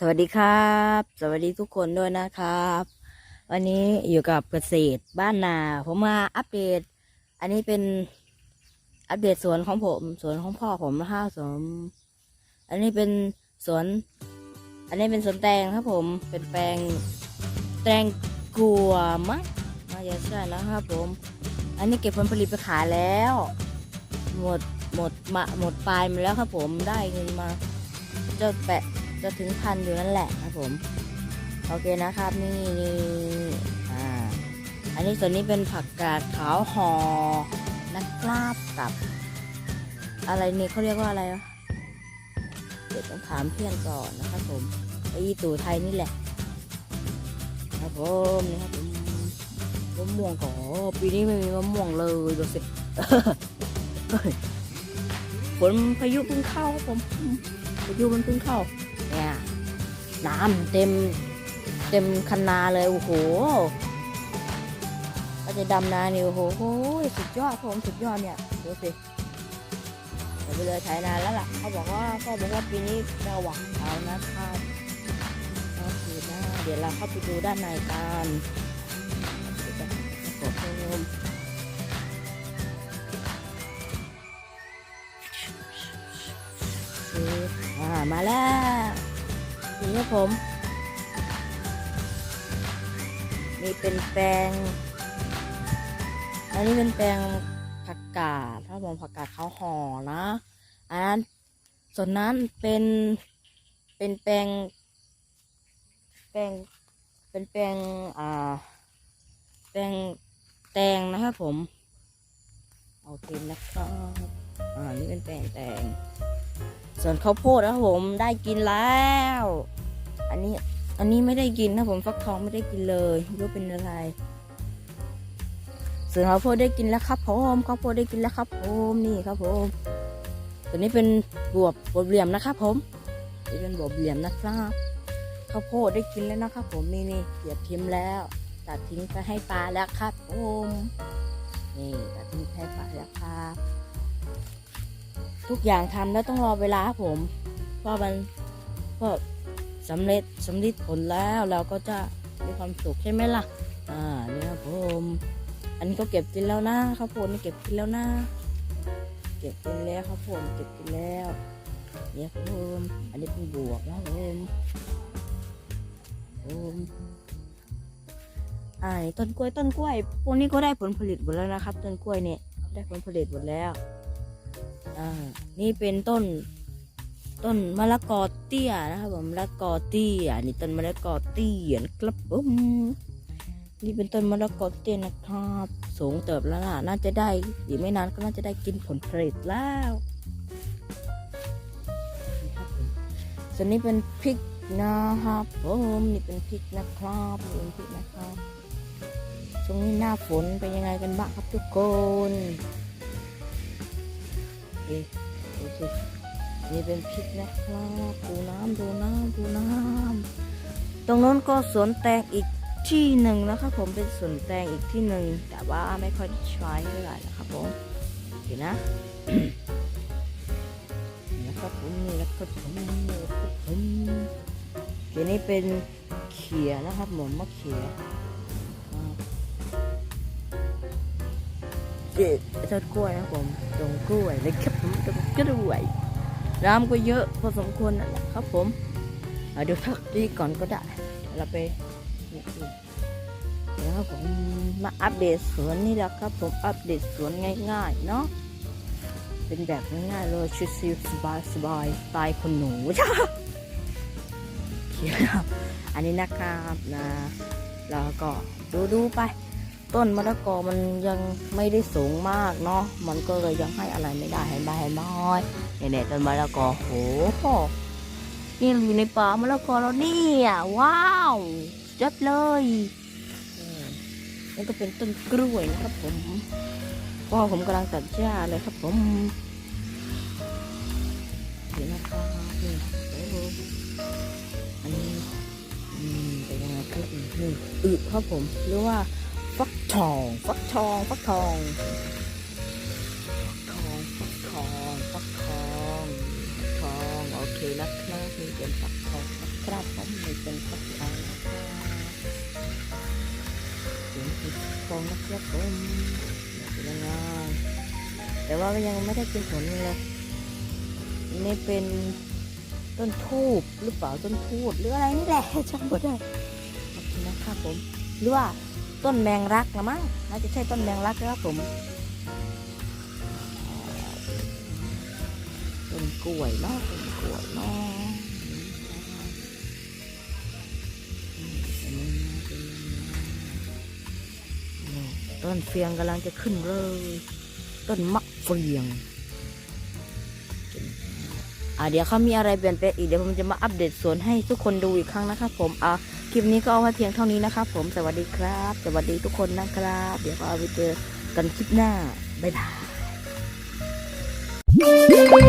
สวัสดีครับ สวัสดีทุกคนด้วยนะครับ วันนี้อยู่กับเกษตรบ้านนาผมมาอัปเดต อันนี้เป็นอัปเดตสวนของผมสวนของพ่อผมนะครับสวนอันนี้เป็นสวน อันนี้เป็นสวนแตงครับผมเป็นแปลงแตงกลัวมั้งน่าจะใช่นะครับผม อันนี้เก็บผลผลิตไปขายแล้ว หมดหมดมาหมดปลายมาแล้วครับผมได้เงินมาจะแปะ จะถึงพันอยู่นั่นแหละครับผม โอเคนะครับนี่นี่อ่าอันนี้ส่วนนี้เป็นผักกาดขาวหอ่อนะครับกับ อะไรนี่เขาเรียกว่าอะไรวะเดี๋ยวต้องถามเพื่อนก่อนนะครับผมไอ้ตู่ไทยนี่แหละ ครับผมนี่ครับผมมะม่วงก่อปีนี้ไม่มีมะม่วงเลยดูสิฝนพายุเพิ่งเข้าครับผมพายุมันเพิ่งเข้า น้ำเต็มเต็มคันนาเลย โอ้โหก็จะดำนานี่โอ้โหสุดยอดผมสุดยอดเนี่ยดูสิเดี๋ยวไปเลยถ่ายนานแล้วล่ะเขาบอกว่าเขาบอกว่าปีนี้จะหวังเอานะครับโอเคนะเดี๋ยวเราเข้าไปดูด้านในกันเดี๋ยวจะขอเพิ่มโอเคอ่ามาแล้ว นี่ครับผม นี่เป็นแปลง อันนี้เป็นแปลงผักกาดถ้าผมผักกาดเขาห่อนะอันนั้นส่วนนั้นเป็นเป็นแปลง แปลงเป็นแปลงอ่าแปลงแตงนะครับผมเอาเต็มนะครับอ่านี่เป็นแปลงแตง ส่วนข้าวโพดนะครับผมได้กินแล้ว อันนี้อันนี้ไม่ได้กินนะผมฟักทองไม่ได้กินเลยรู้เป็นอะไร ส่วนข้าวโพดได้กินแล้วครับผมข้าวโพดได้กินแล้วครับผมนี่ครับผมตัวนี้เป็นบวบบวบเหลี่ยมนะครับผมนี่เป็นบวบเหลี่ยมนะครับข้าวโพดได้กินแล้วนะครับผมนี่นี่เกียบทิมแล้วตัดทิ้งไปให้ปลาแล้วครับผมนี่ตัดทิ้งไปให้ปลาแล้วครับ ทุกอย่างทำแล้วต้องรอเวลาครับผมเพราะมันก็สำเร็จสำลิดผลแล้วเราก็จะมีความสุขใช่ไหมล่ะ อ่าเนี่ยครับผม อันนี้ก็เก็บกินแล้วนะข้าวโพดนี่เก็บกินแล้วนะ เก็บกินแล้วข้าวโพดเก็บกินแล้ว เนี่ยครับผม อันนี้เป็นบวกนะผมผมอ่าต้นกล้วยต้นกล้วยพวกนี้ก็ได้ผลผลิตหมดแล้วนะครับ ต้นกล้วยเนี่ยได้ผลผลิตหมดแล้ว อ่านี่เป็นต้น ต้นมะละกอเตี้ยนะครับผมมะละกอเตี้ยนี่ต้นมะละกอเตี้ยนะครับผมนี่เป็นต้นมะละกอเตี้ยนะครับ สูงเติบแล้วล่ะน่าจะได้อีกไม่นานก็น่าจะได้กินผลผลิตแล้วส่วนนี้เป็นพริกนะครับผมนี่เป็นพริกนะครับนี่เป็นพริกนะครับช่วงนี้หน้าฝนเป็นยังไงกันบ้างครับทุกคน เอ๊ะดูสินี่เป็นพริกนะครับดูน้ำดูน้ำดูน้ำตรงนู้นก็สวนแตงอีกที่หนึ่งนะครับผมเป็นสวนแตงอีกที่หนึ่งแต่ว่าไม่ค่อยใช้เท่าไหร่นะครับผมเห็นนะนะครับผมนี่นะครับผมนี่นะครับผมทีนี้เป็นเขียนะครับผมมะเขีย เอ๊ะกล้วยครับผมตรงกล้วยเลยครับผมตรงกล้วยน้ำก็เยอะพอสมควรนั่นแหละครับผมเดี๋ยวทักดีก่อนก็ได้เราไปนี่ดูเดี๋ยวครับผมมาอัปเดตสวนนี่แหละครับ ผมอัปเดตสวนง่ายๆเนาะเป็นแบบง่ายๆเลยชิวๆสบายๆสไตล์คนหนูจ้าเขียวอันนี้นะครับนะแล้วก็ดูดูๆไป ต้นมะละกอมันยังไม่ได้สูงมากเนาะมันก็เลยยังให้อะไรไม่ได้ให้ใบให้น้อยเนี่ยๆต้นมะละกอโหนี่อยู่ในป่ามะละกอแล้วเนี่ยว้าวจัดเลยอืมนี่ก็เป็นต้นกล้วยนะครับผมพ่อผมกำลังตัดหญ้าเลยครับผมเดี๋ยวนะครับนี่อันนี้อืมเป็นยังไงครับนี่อึครับผมหรือว่า ฟักทอง ฟักทอง ฟักทอง ฟักทอง ฟักทอง ฟักทองทอง โอเคนะครับนี่เป็นฟักทองฟักทนะครับผมม่เป็นสักครั้งนะครับเสียงคือฟองนะครับผมเป็นยังไงแต่ว่าก็ยังไม่ได้กินผลเลยนี่เป็นต้นทูบหรือเปล่าต้นทูบหรืออะไรนี่แหละจำไม่ได้ขอบคุณนะครับผมหรือว่า ต้นแมงรักนะมั้งน่าจะใช่ต้นแมงรักนะครับผมต้นกล้วยเนาะต้นกล้วยเนาะต้นเฟียงกำลังจะขึ้นเลย ต้นมะเฟือง อ่าเดี๋ยวเขามีอะไรเปลี่ยนแปลงอีกเดี๋ยวผมจะมาอัปเดตสวนให้ทุกคนดูอีกครั้งนะครับผมอ่าคลิปนี้ก็เอาไว้เพียงเท่านี้นะครับผมสวัสดีครับ สวัสดีทุกคนนะครับ เดี๋ยวก็เอาไปเจอกันคลิปหน้าบ๊ายบาย